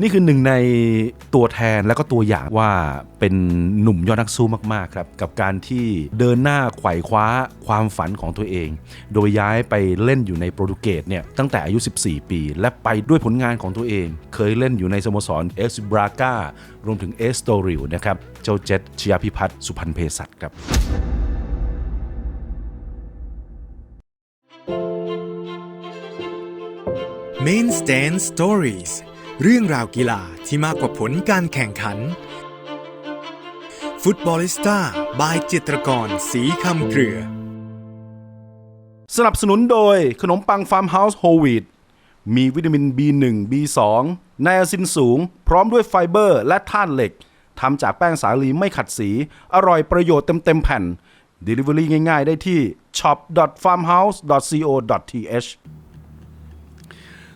นี่คือหนึ่งในตัวแทนและก็ตัวอย่างว่าเป็นหนุ่มยอดนักสู้มากๆครับกับการที่เดินหน้าไขว่คว้าความฝันของตัวเอง โดยย้ายไปเล่นอยู่ในโปรตุเกสเนี่ยตั้งแต่อายุ 14 ปี และไปด้วยผลงานของตัวเอง เคยเล่นอยู่ในสโมสรเอสบราการวมถึงเอสโตริลนะครับเจ้าเจษชยาพิพัฒน์สุพรรณเภสัชครับ Main Stand Stories เรื่องราวกีฬาที่มากกว่าผลการแข่งขัน ฟุตบอลิสต้าบายจิตรกรสีคำเครือ สนับสนุนโดยขนมปังฟาร์มเฮาส์โฮลวีดมีวิตามิน B1 B2 ไนอาซินสูง พร้อมด้วยไฟเบอร์และธาตุเหล็กทำจากแป้งสาลีไม่ขัดสี อร่อยประโยชน์เต็มๆแผ่น Delivery ง่ายๆ ได้ที่ shop.farmhouse.co.th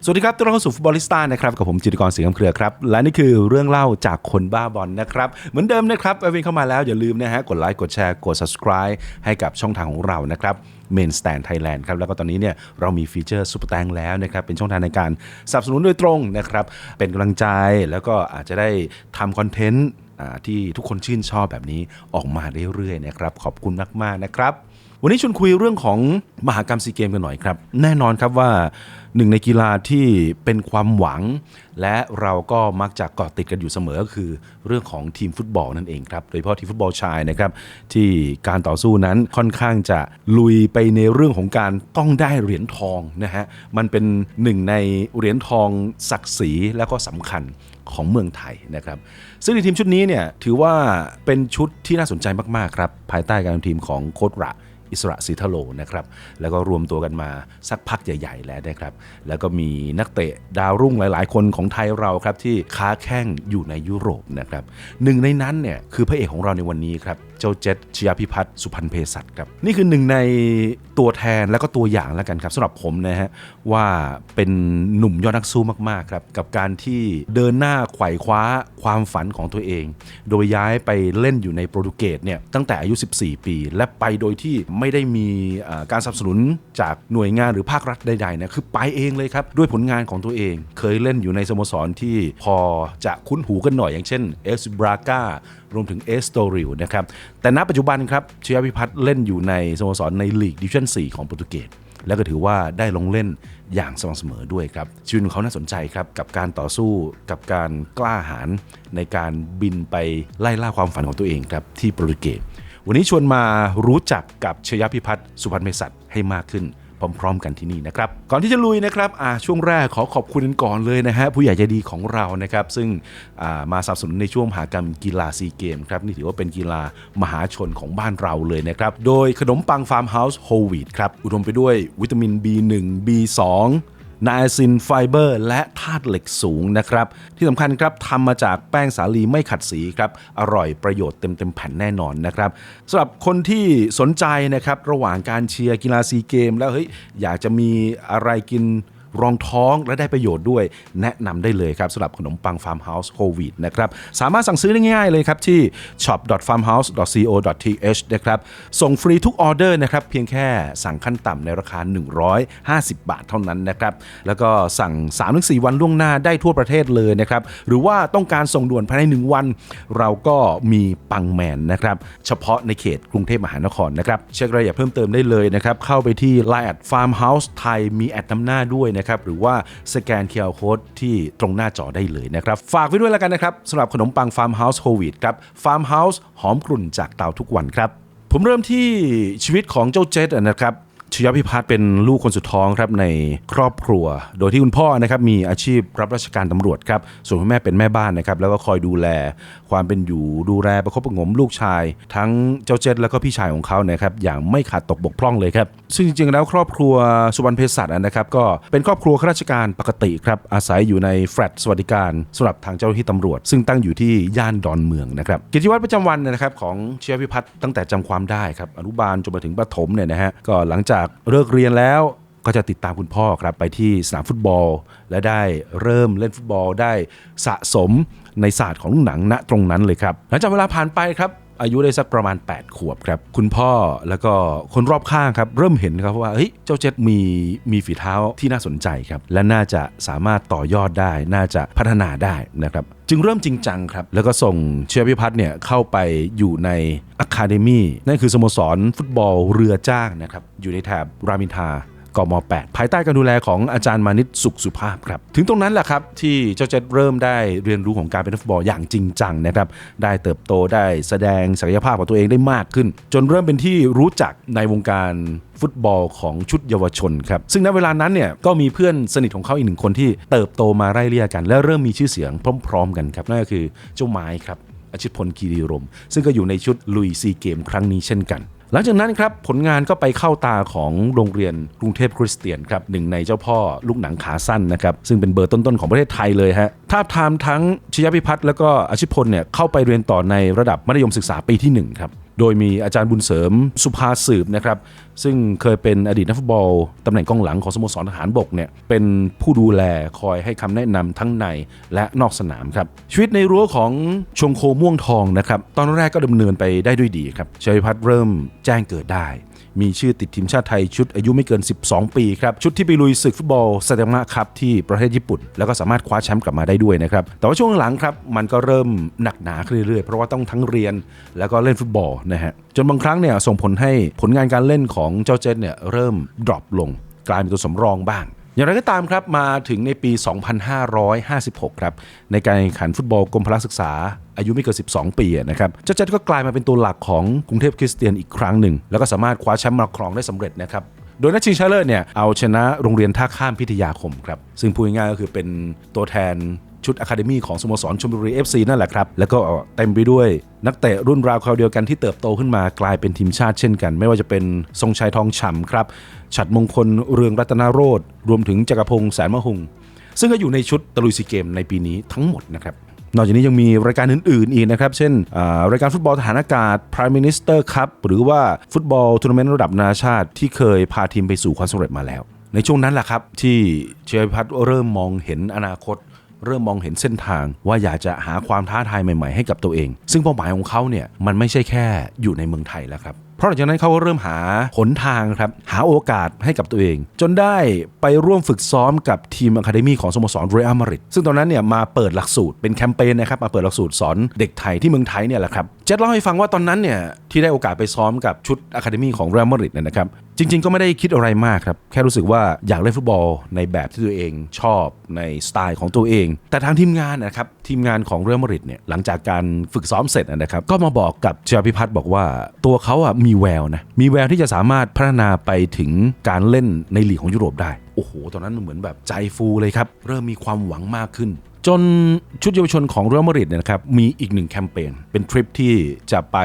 สวัสดีครับต้อนรับเข้าสู่ฟุตบอลิสต้านะครับกับผมจิตรกรสีคำเครือครับและนี่คือเรื่องเล่าจากคนบ้าบอลนะครับเหมือนเดิมนะครับเอวินเข้ามาแล้วอย่าลืมนะฮะกดไลค์กดแชร์กด subscribe ให้กับช่องทางของเรานะครับ Main Stand Thailand ครับแล้วก็ตอนนี้เนี่ยเรามีฟีเจอร์ซุปเปอร์แตงแล้วนะครับเป็นช่องทางในการสนับสนุนโดยตรงนะครับเป็นกำลังใจแล้วก็อาจจะได้ทำคอนเทนต์ที่ทุกคนชื่นชอบแบบนี้ออกมาเรื่อยๆนะครับขอบคุณมากๆนะครับ วันนี้ชวนคุยเรื่องของมหากรรมซีเกมกันหน่อยครับ แน่นอนครับว่าหนึ่งในกีฬาที่เป็นความหวัง และเราก็มักจะเกาะติดกันอยู่เสมอก็คือเรื่องของทีมฟุตบอลนั่นเองครับ โดยเฉพาะทีมฟุตบอลชายนะครับ ที่การต่อสู้นั้นค่อนข้างจะลุยไปในเรื่องของการต้องได้เหรียญทองนะฮะมันเป็นหนึ่งในเหรียญทองศักดิ์ศรีและก็สำคัญของเมืองไทยนะครับ ซึ่งในทีมชุดนี้เนี่ยถือว่าเป็นชุดที่น่าสนใจมากๆครับภายใต้การนำทีมของโค้ดระ อิสระศรีทะโลนะครับแล้วก็รวมตัวกันมาสักพักใหญ่ ๆ แล้วนะครับ แล้วก็มีนักเตะดาวรุ่งหลาย ๆ คนของไทยเราครับที่ค้าแข้งอยู่ในยุโรปนะครับหนึ่งในนั้นเนี่ยคือพระเอกของเราในวันนี้ครับ เจ้าเจษชยาพิพัฒน์สุพรรณเภสัชครับนี่คือหนึ่งในตัวแทนและก็ตัวอย่างแล้วกันครับสำหรับผมนะฮะว่าเป็นหนุ่มยอดนักสู้มากๆครับกับการที่เดินหน้าไขว่คว้าความฝันของตัวเอง โดยย้ายไปเล่นอยู่ในโปรตุเกสเนี่ยตั้งแต่อายุ 14 ปี และไปโดยที่ไม่ได้มีการสนับสนุนจากหน่วยงานหรือภาครัฐใดๆนะคือไปเองเลยครับด้วยผลงานของตัวเอง เคยเล่นอยู่ในสโมสรที่พอจะคุ้นหูกันหน่อยอย่างเช่นเอสบราการวมถึงเอสโตริลนะครับ แต่ณปัจจุบันครับเชยพิพัฒน์เล่นอยู่ในสโมสรในลีกดิวิชั่น 4 ของโปรตุเกสแล้วก็ถือว่าได้ลงเล่นอย่างสม่ำเสมอด้วยครับ ชีวิตของเขาน่าสนใจครับ กับการต่อสู้กับการกล้าหาญในการบินไปไล่ล่าความฝันของตัวเองครับ ที่โปรตุเกสวันนี้ชวนมารู้จักกับชยพิพัฒน์สุพรรณเมสัตให้มากขึ้น พร้อม ๆ กันที่นี่นะครับ ก่อนที่จะลุยนะครับอ่าช่วงแรกขอขอบคุณกันก่อนเลยนะฮะผู้ใหญ่ใจดีของเรานะครับ ซึ่งอ่ามาสนับสนุนในช่วงมหากรรมกีฬาซีเกมครับนี่ถือว่าเป็นกีฬามหาชนของบ้านเราเลยนะครับ โดยขนมปังฟาร์มเฮาส์โฮลวีดครับ อุดมไปด้วยวิตามิน B1 B2 ไนาซินไฟเบอร์ และธาตุเหล็กสูงนะครับ ที่สำคัญครับทำมาจากแป้งสาลีไม่ขัดสีครับ อร่อยประโยชน์เต็มเต็มๆแผ่นแน่นอนนะครับสำหรับคนที่สนใจนะครับ ระหว่างการเชียร์กีฬาซีเกม แล้วเฮ้ยอยากจะมีอะไรกิน รองท้องและได้ประโยชน์ด้วย แนะนำได้เลยครับสำหรับขนมปัง Farmhouse w h o l e Wheat นะครับสามารถสั่งซื้อได้ง่ายๆเลยครับที่ shop.farmhouse.co.th นะครับส่งฟรีทุกออเดอร์นะครับเพียงแค่สั่งขั้นต่ำในราคา 150 บาทเท่านั้นนะครับแล้วก็สั่ง 3-4 วันล่วงหน้าได้ทั่วประเทศเลยนะครับหรือว่าต้องการส่งด่วนภายใน 1 วัน เราก็มีปังแมนนะครับเฉพาะในเขตกรุงเทพมหานครนะครับเช็ครายละเอียดเพิ่มเติมได้เลยนะครับเข้าไปที่ Line แอด Farmhouse ไทยมีแอดนำหน้าด้วยนะครับหรือว่าสแกน QR Code ที่ตรงหน้าจอได้เลยนะครับ ฝากไว้ด้วยแล้วกันนะครับสำหรับขนมปังฟาร์มเฮาส์โควิดครับฟาร์มเฮาส์หอมกลุ่นจากเตาทุกวันครับผมเริ่มที่ชีวิตของเจ้าเจษนะครับ ชยพิพัฒน์เป็นลูกคนสุดท้องครับในครอบครัว โดยที่คุณพ่อนะครับมีอาชีพรับราชการตำรวจครับ ส่วนคุณแม่เป็นแม่บ้านนะครับแล้วก็คอยดูแล ความเป็นอยู่ดูแลประคบประงมลูกชาย ทั้งเจ้าเจษแล้วก็พี่ชายของเขานะครับอย่างไม่ขาดตกบกพร่องเลยครับ ซึ่งจริงๆแล้วครอบครัวสุวรรณเภสัชอะนะครับก็เป็นครอบครัวข้าราชการปกติครับอาศัยอยู่ในแฟลตสวัสดิการสำหรับทางเจ้าหน้าที่ตำรวจ ซึ่งตั้งอยู่ที่ย่านดอนเมืองนะครับกิจวัตรประจำวันนะครับของเชียพิพัฒน์ตั้งแต่จำความได้ครับอนุบาลจนมาถึงประถมเนี่ยนะฮะก็หลังจากเลิกเรียนแล้วก็จะติดตามคุณพ่อครับไปที่สนามฟุตบอล และได้เริ่มเล่นฟุตบอลได้สะสมในศาสตร์ของลูกหนังณตรงนั้นเลยครับ หลังจากเวลาผ่านไปครับ อายุได้สักประมาณ 8 ขวบครับ คุณพ่อแล้วก็คนรอบข้างครับเริ่มเห็นครับว่าเฮ้ยเจ้าเจ็ดมีมีฝีเท้าที่น่าสนใจครับ และน่าจะสามารถต่อยอดได้ น่าจะพัฒนาได้นะครับจึงเริ่มจริงจังครับ แล้วก็ส่งเชียร์พิพัฒน์เนี่ยเข้าไปอยู่ในอะคาเดมี่นั่นคือสโมสรฟุตบอลเรือจ้างนะครับอยู่ในแถบรามินทา กม 8 ภายใต้การดูแลของอาจารย์มานิตสุขสุภาพครับ ถึงตรงนั้นแหละครับที่เจ้าเจ็ดเริ่มได้เรียนรู้ของการเป็นนักฟุตบอลอย่างจริงจังนะครับได้เติบโตได้แสดงศักยภาพของตัวเองได้มากขึ้น จนเริ่มเป็นที่รู้จักในวงการฟุตบอลของชุดเยาวชนครับ ซึ่งณเวลานั้นเนี่ยก็มีเพื่อนสนิทของเขาอีกหนึ่งคนที่เติบโตมาไล่เลี่ยกัน และเริ่มมีชื่อเสียงพร้อม ๆ กันครับนั่นก็คือเจ้าไม้ครับอาชิตพลคีรีรมย์ซึ่งก็อยู่ในชุดลุยซีเกมครั้งนี้เช่นกัน หลังจากนั้นครับผลงานก็ไปเข้าตาของโรงเรียนกรุงเทพคริสเตียนครับหนึ่งในเจ้าพ่อลูกหนังขาสั้นนะครับซึ่งเป็นเบอร์ต้นๆของประเทศไทยเลยฮะท้าบทามทั้งชยพิพัฒน์แล้วก็อาชิพลเนี่ยเข้าไปเรียนต่อในระดับมัธยมศึกษาปีที่หนึ่งครับโดยมีอาจารย์บุญเสริมสุภาสืบนะครับ ซึ่งเคยเป็นอดีตนักฟุตบอลตำแหน่งกองหลังของสโมสรทหารบกเนี่ยเป็นผู้ดูแลคอยให้คำแนะนำทั้งในและนอกสนามครับชีวิตในรั้วของชงโคม่วงทองนะครับตอนแรกก็ดำเนินไปได้ด้วยดีครับชยพิพัฒน์เริ่มแจ้งเกิดได้มีชื่อติดทีมชาติไทยชุดอายุไม่เกิน 12 ปีครับ ชุดที่ไปลุยศึกฟุตบอลสเตมะครับที่ประเทศญี่ปุ่น แล้วก็สามารถคว้าแชมป์กลับมาได้ด้วยนะครับ แต่ว่าช่วงหลังครับ มันก็เริ่มหนักหนาขึ้นเรื่อยๆ เพราะว่าต้องทั้งเรียนแล้วก็เล่นฟุตบอลนะฮะ จนบางครั้งเนี่ยส่งผลให้ผลงานการเล่นของเจ้าเจนเนี่ยเริ่มดรอปลง กลายเป็นตัวสำรองบ้าง อย่างไรก็ตามครับมาถึงในปี 2556 ครับ ในการแข่งขันฟุตบอลกรมพละศึกษา อายุไม่เกิน 12 ปีอะนะครับเจ้าเจ็ดก็กลายมาเป็นตัวหลักของกรุงเทพคริสเตียนอีกครั้งหนึ่ง แล้วก็สามารถคว้าแชมป์มาครองได้สำเร็จนะครับโดยนัดชิงชนะเลิศเนี่ยเอาชนะโรงเรียนท่าข้ามพิทยาคมครับซึ่งพูดง่ายก็คือเป็นตัวแทน ชุดอะคาเดมี่ของสโมสรชลบุรี FC นั่นแหละครับ แล้วก็เต็มไปด้วยนักเตะรุ่นราวคราวเดียวกันที่เติบโตขึ้นมากลายเป็นทีมชาติเช่นกัน ไม่ว่าจะเป็นทรงชัยทองฉ่ำครับฉัดมงคลเรืองรัตนโรธรวมถึงจักรพงศ์แสนมะหุง ซึ่งก็อยู่ในชุดตะลุยซีเกมในปีนี้ทั้งหมดนะครับนอกจากนี้ยังมีรายการอื่นๆอีกนะครับ เช่นารายการฟุตบอลทหารอากาศ Prime Minister Cup หรือว่าฟุตบอลทัวร์นาเมนต์ระดับนานาชาติที่เคยพาทีมไปสู่ความสำเร็จมาแล้ว ในช่วงนั้นแหละครับ ที่เชยพัฒน์เริ่มมองเห็นอนาคต เริ่มมองเห็นเส้นทางว่าอยากจะหาความท้าทายใหม่ ๆ ให้กับตัวเอง ซึ่งเป้าหมายของเขาเนี่ยมันไม่ใช่แค่อยู่ในเมืองไทยแล้วครับ เพราะหลังจากนั้นเขาก็เริ่มหาหนทางครับหาโอกาสให้กับตัวเอง จนได้ไปร่วมฝึกซ้อมกับทีมอะคาเดมี่ของสโมสรเรอัลมาดริดซึ่งตอนนั้นเนี่ยมาเปิดหลักสูตรเป็นแคมเปญนะครับมาเปิดหลักสูตรสอนเด็กไทยที่เมืองไทยเนี่ยแหละครับเจษเล่าให้ฟังว่าตอนนั้นเนี่ยที่ได้โอกาสไปซ้อมกับชุดอะคาเดมี่ของเรอัลมาดริดเนี่ยนะครับจริง ๆ ก็ไม่ได้คิดอะไรมากครับแค่รู้สึกว่าอยากเล่นฟุตบอลในแบบที่ตัวเองชอบในสไตล์ของตัวเอง แต่ทางทีมงานนะครับทีมงานของเรอัลมาดริดเนี่ยหลังจากการฝึกซ้อมเสร็จนะครับก็มาบอกกับเจยพิพัฒน์บอกว่าตัวเขาอะมีีแววนะมีแววที่จะสามารถพัฒนาไปถึงการเล่นในลีกของยุโรปได้ โอ้โห ตอนนั้นมันเหมือนแบบใจฟูเลยครับ เริ่มมีความหวังมากขึ้น จนชุดเยาวชนของเรอัลมาดริดเนี่ยนะครับมีอีกหนึ่งแคมเปญเป็นทริปที่จะไป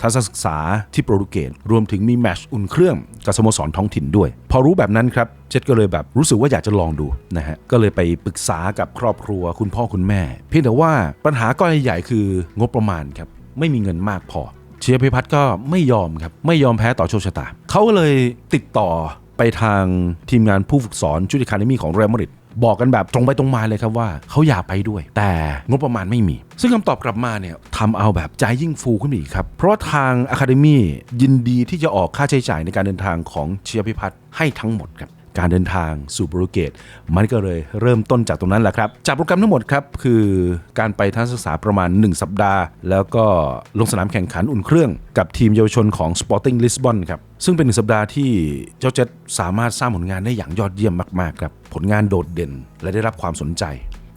ทัศนศึกษาที่โปรตุเกสรวมถึงมีแมชอุ่นเครื่องกับสโมสรท้องถิ่นด้วย พอรู้แบบนั้นครับเจษก็เลยแบบรู้สึกว่าอยากจะลองดูนะฮะก็เลยไปปรึกษากับครอบครัวคุณพ่อคุณแม่ เพียงแต่ว่าปัญหาก้อนใหญ่คืองบประมาณครับไม่มีเงินมากพอ เชียร์พิพัฒน์ก็ไม่ยอมครับ ไม่ยอมแพ้ต่อโชคชะตา เขาก็เลยติดต่อไปทางทีมงานผู้ฝึกสอนชุดอะคาเดมี่ของเรอัลมาดริดบอกกันแบบตรงไปตรงมาเลยครับว่าเขาอยากไปด้วย แต่งบประมาณไม่มี ซึ่งคำตอบกลับมาเนี่ยทำเอาแบบใจยิ่งฟูขึ้นไปอีกครับ เพราะว่าทางอะคาเดมี่ยินดีที่จะออกค่าใช้จ่ายในการเดินทางของเชียร์พิพัฒน์ให้ทั้งหมดครับ การเดินทางสู่โปรตุเกสมันก็เลยเริ่มต้นจากตรงนั้นแหละครับ จากโปรแกรมทั้งหมดครับคือการไปทัศนศึกษาประมาณ 1 สัปดาห์ แล้วก็ลงสนามแข่งขันอุ่นเครื่องกับทีมเยาวชนของ Sporting Lisbon ครับซึ่งเป็นหนึ่งสัปดาห์ที่เจ้าเจ็ตสามารถสร้างผลงานได้อย่างยอดเยี่ยมมากๆครับผลงานโดดเด่นและได้รับความสนใจ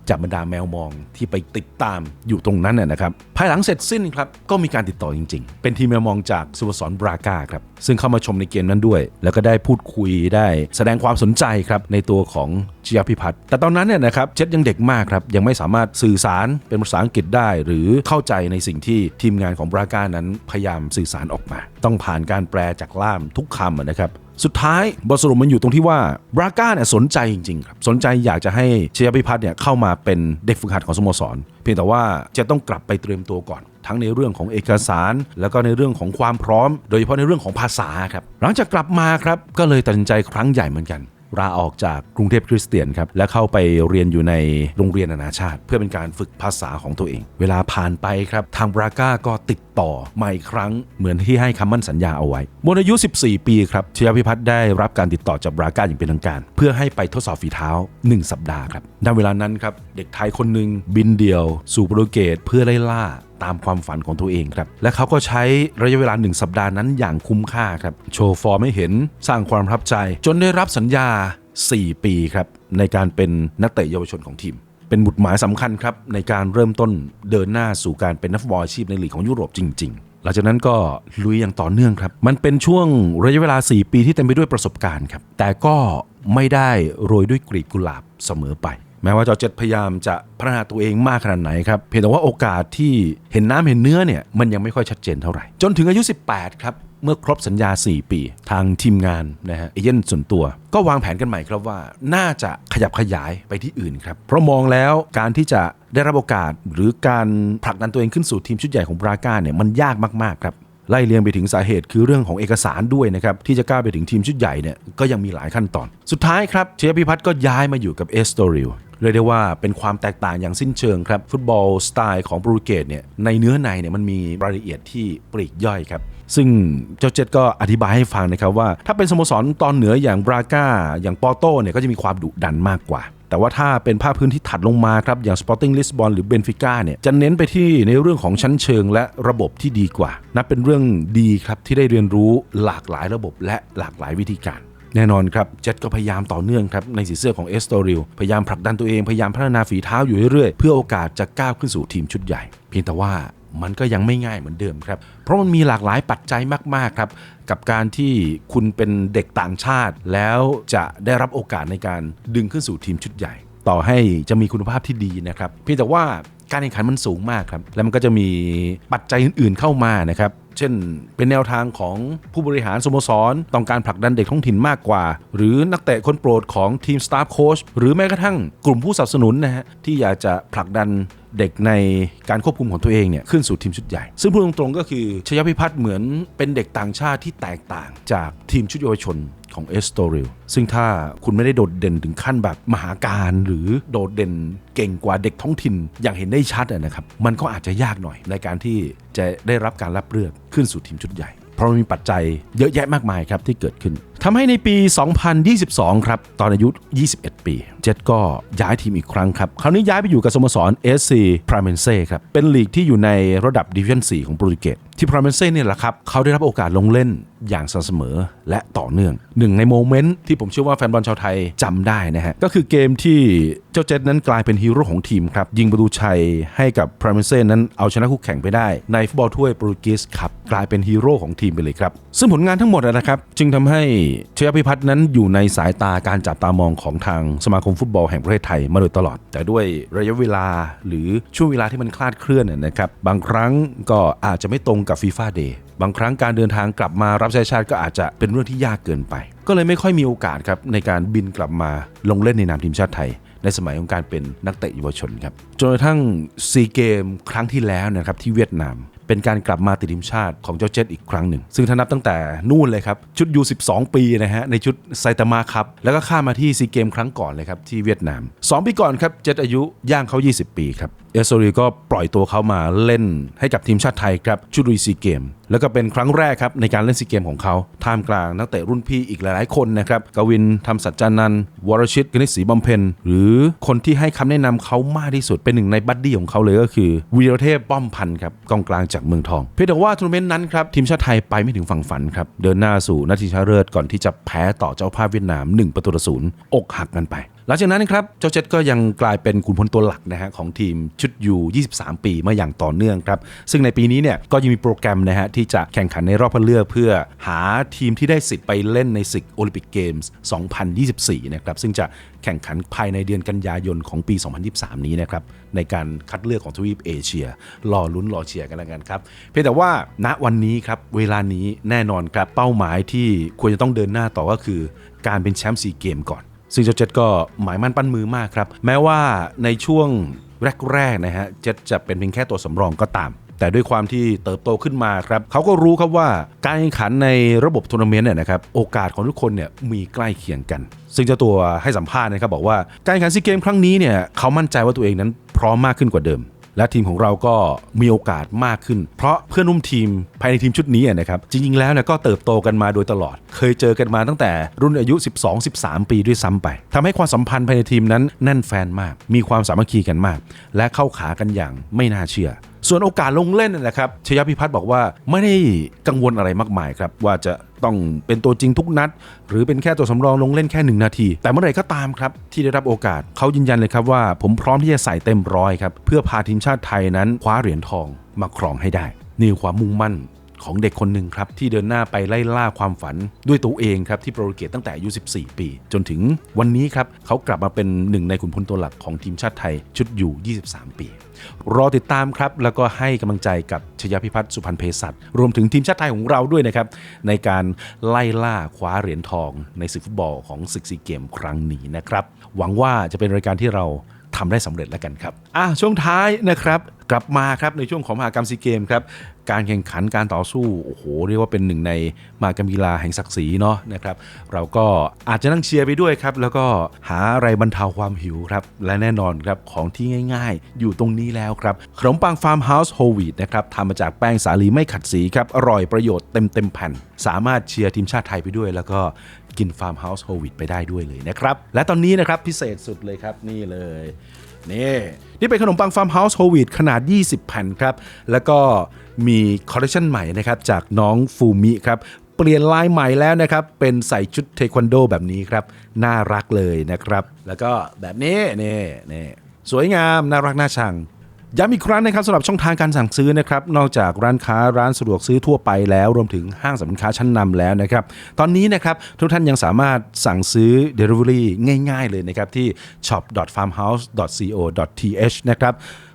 จากบรรดาแมวมองที่ไปติดตามอยู่ตรงนั้นนะนะครับภายหลังเสร็จสิ้นครับก็มีการติดต่อจริง ๆ เป็นทีมแมวมองจากสโมสรบราก้าครับซึ่งเข้ามาชมในเกมนั้นด้วย แล้วก็ได้พูดคุยได้แสดงความสนใจครับในตัวของเจียพิพัฒน์แต่ตอนนั้นเนี่ยนะครับเจ็ดยังเด็กมากครับยังไม่สามารถสื่อสารเป็นภาษาอังกฤษได้ หรือเข้าใจในสิ่งที่ทีมงานของบราก้านั้นพยายามสื่อสารออกมา ต้องผ่านการแปลจากล่ามทุกคำนะครับ สุดท้ายบทสรุปมันอยู่ตรงที่ว่าบราก้าเนี่ยสนใจจริงๆครับสนใจอยากจะให้เชียร์พิพัฒน์เนี่ยเข้ามาเป็นเด็กฝึกหัดของสโมสร เพียงแต่ว่าจะต้องกลับไปเตรียมตัวก่อน ทั้งในเรื่องของเอกสาร แล้วก็ในเรื่องของความพร้อม โดยเฉพาะในเรื่องของภาษาครับหลังจากกลับมาครับก็เลยตัดสินใจครั้งใหญ่เหมือนกัน ลาออกจากกรุงเทพคริสเตียนครับและเข้าไปเรียนอยู่ในโรงเรียนนานาชาติ เพื่อเป็นการฝึกภาษาของตัวเอง เวลาผ่านไปครับทางบราก้าก็ติดต่อมาอีกครั้งเหมือนที่ให้คำมั่นสัญญาเอาไว้บนอายุ 14 ปีครับชยพิพัฒน์ได้รับการติดต่อจากบราก้าอย่างเป็นทางการ เพื่อให้ไปทดสอบฝีเท้า 1 สัปดาห์ครับณเวลานั้นครับเด็กไทยคนหนึ่งบินเดี่ยว สู่โปรตุเกสเพื่อไล่ล่า ตามความฝันของตัวเองครับ และเขาก็ใช้ระยะเวลาหนึ่งสัปดาห์นั้นอย่างคุ้มค่าครับ โชว์ฟอร์มให้เห็นสร้างความประทับใจ จนได้รับสัญญา 4 ปีครับในการเป็นนักเตะเยาวชนของทีมเป็นหมุดหมายสำคัญครับในการเริ่มต้นเดินหน้าสู่การเป็นนักฟุตบอลอาชีพในลีกของยุโรปจริง ๆ หลังจากนั้นก็ลุยอย่างต่อเนื่องครับ มันเป็นช่วงระยะเวลา 4 ปีที่เต็มไปด้วยประสบการณ์ครับ แต่ก็ไม่ได้โรยด้วยกลีบกุหลาบเสมอไป แม้ว่าจอเจ็ตพยายามจะพัฒนาตัวเองมากขนาดไหนครับ เพียงแต่ว่าโอกาสที่เห็นน้ำเห็นเนื้อเนี่ยมันยังไม่ค่อยชัดเจนเท่าไหร่ จนถึงอายุ 18 ครับ เมื่อครบสัญญา 4 ปี ทางทีมงานนะฮะเอเย่นส่วนตัว ก็วางแผนกันใหม่ครับว่า น่าจะขยับขยายไปที่อื่นครับ เพราะมองแล้วการที่จะได้รับโอกาสหรือการผลักดันตัวเองขึ้นสู่ทีมชุดใหญ่ของบราก้าเนี่ยมันยากมากๆครับไล่เรียงไปถึงสาเหตุคือเรื่องของเอกสารด้วยนะครับที่จะกล้าไปถึงทีมชุดใหญ่เนี่ยก็ยังมีหลายขั้นตอน สุดท้ายครับเชฟพิพัฒน์ก็ย้ายมาอยู่กับเอสโตริลเรียกได้ว่าเป็นความแตกต่างอย่างสิ้นเชิงครับ ฟุตบอลสไตล์ของโปรตุเกสเนี่ยในเนื้อในเนี่ยมันมีรายละเอียดที่ปลีกย่อยครับ ซึ่งเจ้าเจตก็อธิบายให้ฟังนะครับว่า ถ้าเป็นสโมสรตอนเหนืออย่างบราก้า อย่างปอร์โตเนี่ยก็จะมีความดุดันมากกว่า แต่ว่าถ้าเป็นภาคพื้นที่ถัดลงมาครับ อย่าง Sporting Lisbon หรือเบนฟิก้าเนี่ยจะเน้นไปที่ในเรื่องของชั้นเชิงและระบบที่ดีกว่า นับเป็นเรื่องดีครับที่ได้เรียนรู้หลากหลายระบบและหลากหลายวิธีการ แน่นอนครับเจ็ตก็พยายามต่อเนื่องครับในสีเสื้อของเอสโตริลพยายามผลักดันตัวเองพยายามพัฒนาฝีเท้าอยู่เรื่อยๆ เพื่อโอกาสจะก้าวขึ้นสู่ทีมชุดใหญ่ เพียงแต่ว่ามันก็ยังไม่ง่ายเหมือนเดิมครับ เพราะมันมีหลากหลายปัจจัยมากๆครับ กับการที่คุณเป็นเด็กต่างชาติ แล้วจะได้รับโอกาสในการดึงขึ้นสู่ทีมชุดใหญ่ ต่อให้จะมีคุณภาพที่ดีนะครับเพียงแต่ว่าการแข่งขันมันสูงมากครับ แล้วมันก็จะมีปัจจัยอื่นๆเข้ามานะครับ เช่น เป็นแนวทางของผู้บริหารสโมสร ต้องการผลักดันเด็กท้องถิ่นมากกว่า หรือนักเตะคนโปรดของทีมสตาฟโค้ชหรือแม้กระทั่งกลุ่มผู้สนับสนุนนะฮะที่อยากจะผลักดันเด็กในการควบคุมของตัวเองเนี่ยขึ้นสู่ทีมชุดใหญ่ ซึ่งพูดตรงๆก็คือชยพิพัฒน์เหมือนเป็นเด็กต่างชาติที่แตกต่างจากทีมชุดเยาวชนของเอสโตริลซึ่งถ้าคุณไม่ได้โดดเด่นถึงขั้นแบบมหาการหรือโดดเด่นเก่งกว่าเด็กท้องถิ่นอย่างเห็นได้ชัดอะนะครับ มันก็อาจจะยากหน่อยในการที่จะได้รับการรับเลือกขึ้นสู่ทีมชุดใหญ่ เพราะมีปัจจัยเยอะแยะมากมายครับที่เกิดขึ้น ทำให้ในปี 2022 ครับ ตอนอายุ 21 ปี เจ็ดก็ย้ายทีมอีกครั้งครับ คราวนี้ย้ายไปอยู่กับสโมสร SC p r a m e n s e ครับ เป็นลีกที่อยู่ในระดับดิวิชั่น 4 ของโปรตุเกสที่ p r a m e n s e เนี่ยแหละครับ เขาได้รับโอกาสลงเล่นอย่างสม่ำเสมอและต่อเนื่อง หนึ่งในโมเมนต์ที่ผมเชื่อว่าแฟนบอลชาวไทยจำได้นะฮะ ก็คือเกมที่เจ้าเจ็ดนั้นกลายเป็นฮีโร่ของทีมครับ ยิงประตูชัยให้กับ p r a m e n s e นั้นเอาชนะคู่แข่งไปได้ ในฟุตบอลถ้วยโปรตุเกสครับ กลายเป็นฮีโร่ของทีมไปเลยครับ ซึ่งผลงานทั้งหมดนะครับ จึงทำให้ชยพิพัฒน์นั้นอยู่ในสายตาการจับตามองของทางสมาคมฟุตบอลแห่งประเทศไทยมาโดยตลอด แต่ด้วยระยะเวลาหรือช่วงเวลาที่มันคลาดเคลื่อนนยนะครับบางครั้งก็อาจจะไม่ตรงกับฟีฟ่าเดย์บางครั้งการเดินทางกลับมารับใช้ชาติก็อาจจะเป็นเรื่องที่ยากเกินไป ก็เลยไม่ค่อยมีโอกาสครับในการบินกลับมาลงเล่นในนามทีมชาติไทยในสมัยของการเป็นนักเตะเยาวชนครับจนกระทั่งซีเกมครั้งที่แล้วนะครับที่เวียดนาม เป็นการกลับมาติดทีมชาติของเจ้าเจ็ตอีกครั้งหนึ่ง ซึ่งถ้านับตั้งแต่นู่นเลยครับ ชุดยู12 ปีนะฮะ ในชุดไซตามะครับ แล้วก็ข้ามมาที่ซีเกมครั้งก่อนเลยครับ ที่เวียดนาม 2 ปีก่อนครับ เจ็ตอายุย่างเขา 20 ปีครับ อสโซรีก็ปล่อยตัวเขามาเล่นให้กับทีมชาติไทยครับชุดลุยซีเกม แล้วก็เป็นครั้งแรกครับในการเล่นซีเกมของเขาท่ามกลางนักเตะรุ่นพี่อีกหลายๆคนนะครับกวินทำสัจจานันท์วรชิตกนิษฐ์ศรีบำเพ็ญหรือคนที่ให้คำแนะนำเขามากที่สุดเป็นหนึ่งในบัดดี้ของเขาเลยก็คือวีรเทพป้อมพันธ์ครับกองกลางจากเมืองทอง เพียงแต่ว่าทัวร์นาเมนต์นั้นครับทีมชาติไทยไปไม่ถึงฝั่งฝันครับเดินหน้าสู่นาทีชนะเลิศก่อนที่จะแพ้ต่อเจ้าภาพเวียดนาม 1 ประตูต่อศูนย์อกหักกันไป หลังจากนั้นครับเจ้าเจ็ดก็ยังกลายเป็นขุนพลตัวหลักนะฮะของทีมชุดยู 23 ปีมาอย่างต่อเนื่องครับ ซึ่งในปีนี้เนี่ยก็ยังมีโปรแกรมนะฮะที่จะแข่งขันในรอบคัดเลือกเพื่อหาทีมที่ได้สิทธิ์ไปเล่นในศึกโอลิมปิกเกมส์2024 นะครับ ซึ่งจะแข่งขันภายในเดือนกันยายนของปี 2023 นี้นะครับ ในการคัดเลือกของทวีปเอเชีย รอลุ้นรอเชียร์กันแล้วกันครับ เพียงแต่ว่าณวันนี้ครับเวลานี้แน่นอนครับเป้าหมายที่ควรจะต้องเดินหน้าต่อก็คือการเป็นแชมป์ซีเกมก่อน ซึ่งเจ้าเจ็ดก็หมายมั่นปั้นมือมากครับ แม้ว่าในช่วงแรกๆนะฮะเจ็ดจะเป็นเพียงแค่ตัวสำรองก็ตาม แต่ด้วยความที่เติบโตขึ้นมาครับเขาก็รู้ครับว่าการแข่งขันในระบบทัวร์นาเมนต์เนี่ยนะครับโอกาสของทุกคนเนี่ยมีใกล้เคียงกัน ซึ่งเจ้าตัวให้สัมภาษณ์นะครับบอกว่าการแข่งขันซีเกมครั้งนี้เนี่ยเขามั่นใจว่าตัวเองนั้นพร้อมมากขึ้นกว่าเดิม และทีมของเราก็มีโอกาสมากขึ้น เพราะเพื่อนร่วมทีมภายในทีมชุดนี้นะครับจริงๆแล้วเนี่ยก็เติบโตกันมาโดยตลอด เคยเจอกันมาตั้งแต่รุ่นอายุ 12-13 ปีด้วยซ้ำไปทำให้ความสัมพันธ์ภายในทีมนั้นแน่นแฟนมาก มีความสามัคคีกันมาก และเข้าขากันอย่างไม่น่าเชื่อ ส่วนโอกาสลงเล่นนะครับชยพิพัฒน์บอกว่าไม่ได้กังวลอะไรมากมายครับว่าจะต้องเป็นตัวจริงทุกนัด หรือเป็นแค่ตัวสำรองลงเล่นแค่หนึ่งนาที แต่เมื่อไหร่ก็ตามครับ ที่ได้รับโอกาสเขายืนยันเลยครับว่า ผมพร้อมที่จะใส่เต็มร้อยครับเพื่อพาทีมชาติไทยนั้นคว้าเหรียญทองมาครองให้ได้ นี่คือความมุ่งมั่น ของเด็กคนหนึ่งครับ ที่เดินหน้าไปไล่ล่าความฝันด้วยตัวเองครับ ที่โปรตุเกสตั้งแต่อายุ 14 ปี จนถึงวันนี้ครับเขากลับมาเป็นหนึ่งในขุนพลตัวหลักของทีมชาติไทยชุดอยู่ 23 ปี รอติดตามครับ แล้วก็ให้กำลังใจกับชยพิพัฒน์สุพรรณเพศัตรวมถึงทีมชาติไทยของเราด้วยนะครับ ในการไล่ล่าคว้าเหรียญทอง ในศึกฟุตบอลของศึกซีเกมครั้งนี้นะครับหวังว่าจะเป็นรายการที่เรา ทำได้สำเร็จแล้วกันครับอะช่วงท้ายนะครับกลับมาครับในช่วงของมหากรรมซีเกมครับการแข่งขันการต่อสู้โอ้โหเรียกว่าเป็นหนึ่งในมหากรรมกีฬาแห่งศักดิ์ศรีเนาะนะครับเราก็อาจจะนั่งเชียร์ไปด้วยครับแล้วก็หาอะไรบรรเทาความหิวครับและแน่นอนครับของที่ง่าย ๆ อยู่ตรงนี้แล้วครับขนมปังฟาร์มเฮาส์โฮวีดนะครับทำมาจากแป้งสาลีไม่ขัดสีครับอร่อยประโยชน์เต็มเต็มๆแผ่น สามารถเชียร์ทีมชาติไทยไปด้วย แล้วก็ กินฟาร์มเฮาส์โฮวีดไปได้ด้วยเลยนะครับ และตอนนี้นะครับพิเศษสุดเลยครับนี่เลยนี่นี่เป็นขนมปังฟาร์มเฮาส์โฮวีดขนาด 20 แผ่นครับ แล้วก็มีคอลเลคชันใหม่นะครับจากน้องฟูมิครับเปลี่ยนลายใหม่แล้วนะครับ เป็นใส่ชุดเทควันโดแบบนี้ครับ น่ารักเลยนะครับ แล้วก็แบบนี้นี่นี่สวยงามน่ารักน่าชัง ย้ำอีกครั้งนะครับสำหรับช่องทางการสั่งซื้อนะครับนอกจากร้านค้าร้านสะดวกซื้อทั่วไปแล้วรวมถึงห้างสรรพสินค้าชั้นนำแล้วนะครับตอนนี้นะครับทุกท่านยังสามารถสั่งซื้อ Delivery ง่าย ๆ เลยนะครับที่ shop.farmhouse.co.th นะครับ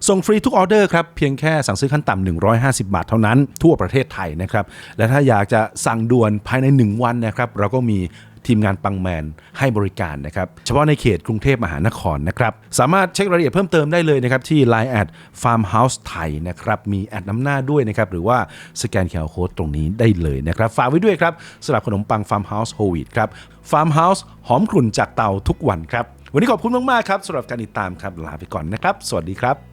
ส่งฟรีทุกออเดอร์ครับเพียงแค่สั่งซื้อขั้นต่ำ150 บาทเท่านั้นทั่วประเทศไทยนะครับและถ้าอยากจะสั่งด่วนภายใน 1 วันนะครับเราก็มี ทีมงานปังแมนให้บริการนะครับ เฉพาะในเขตกรุงเทพมหานครนะครับ สามารถเช็ครายละเอียดเพิ่มเติมได้เลยนะครับ ที่ Line แอด Farmhouse ไทยนะครับ มีแอดน้ำหน้าด้วยนะครับ หรือว่าสแกนเคอร์โคดตรงนี้ได้เลยนะครับ ฝากไว้ด้วยครับสำหรับขนมปัง Farmhouse w h o l e w h ครับ Farmhouse หอมกลุ่นจากเตาทุกวันครับ วันนี้ขอบคุณมากๆครับสำหรับการติดตามครับลาไปก่อนนะครับ สวัสดีครับ